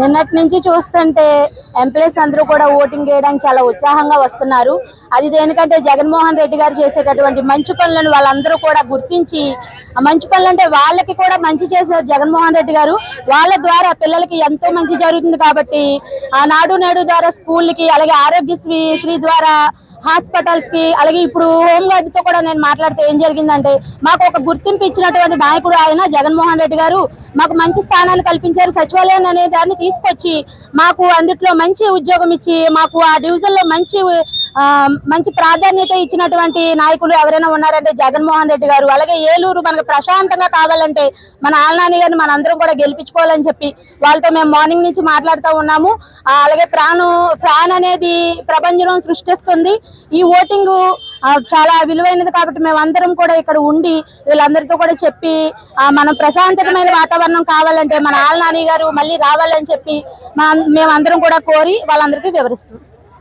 నిన్నటి నుంచి చూస్తుంటే ఎంప్లాయీస్ అందరూ కూడా ఓటింగ్ వేయడానికి చాలా ఉత్సాహంగా వస్తున్నారు. అది దేనికంటే జగన్మోహన్ రెడ్డి గారు చేసేటటువంటి మంచి పనులను వాళ్ళందరూ కూడా గుర్తించి ఆ మంచి పనులు అంటే వాళ్ళకి కూడా మంచి చేశారు జగన్మోహన్ రెడ్డి గారు. వాళ్ళ ద్వారా పిల్లలకి ఎంతో మంచి జరుగుతుంది కాబట్టి ఆ నాడు నేడు ద్వారా స్కూల్కి అలాగే ఆరోగ్యశ్రీ శ్రీ ద్వారా హాస్పిటల్స్కి అలాగే ఇప్పుడు హోమ్ గార్డ్తో కూడా నేను మాట్లాడితే ఏం జరిగిందంటే మాకు ఒక గుర్తింపు ఇచ్చినటువంటి నాయకుడు ఆయన జగన్మోహన్ రెడ్డి గారు మాకు మంచి స్థానాన్ని కల్పించారు సచివాలయం అనే దాన్ని తీసుకొచ్చి మాకు అందుట్లో మంచి ఉద్యోగం ఇచ్చి మాకు ఆ డివిజన్లో మంచి మంచి ప్రాధాన్యత ఇచ్చినటువంటి నాయకులు ఎవరైనా ఉన్నారంటే జగన్మోహన్ రెడ్డి గారు. అలాగే ఏలూరు మనకు ప్రశాంతంగా కావాలంటే మన ఆలనాని గారిని మన అందరం కూడా గెలిపించుకోవాలని చెప్పి వాళ్ళతో మేము మార్నింగ్ నుంచి మాట్లాడుతూ ఉన్నాము. అలాగే ప్రాణు ఫ్యాన్ అనేది ప్రపంచం సృష్టిస్తుంది. ఈ ఓటింగ్ చాలా విలువైనది కాబట్టి మేము అందరం కూడా ఇక్కడ ఉండి వీళ్ళందరితో కూడా చెప్పి మనం ప్రశాంతమైన వాతావరణం కావాలంటే మన ఆలనాని గారు మళ్ళీ రావాలని చెప్పి మేము మేమందరం కూడా కోరి వాళ్ళందరికీ వివరిస్తాం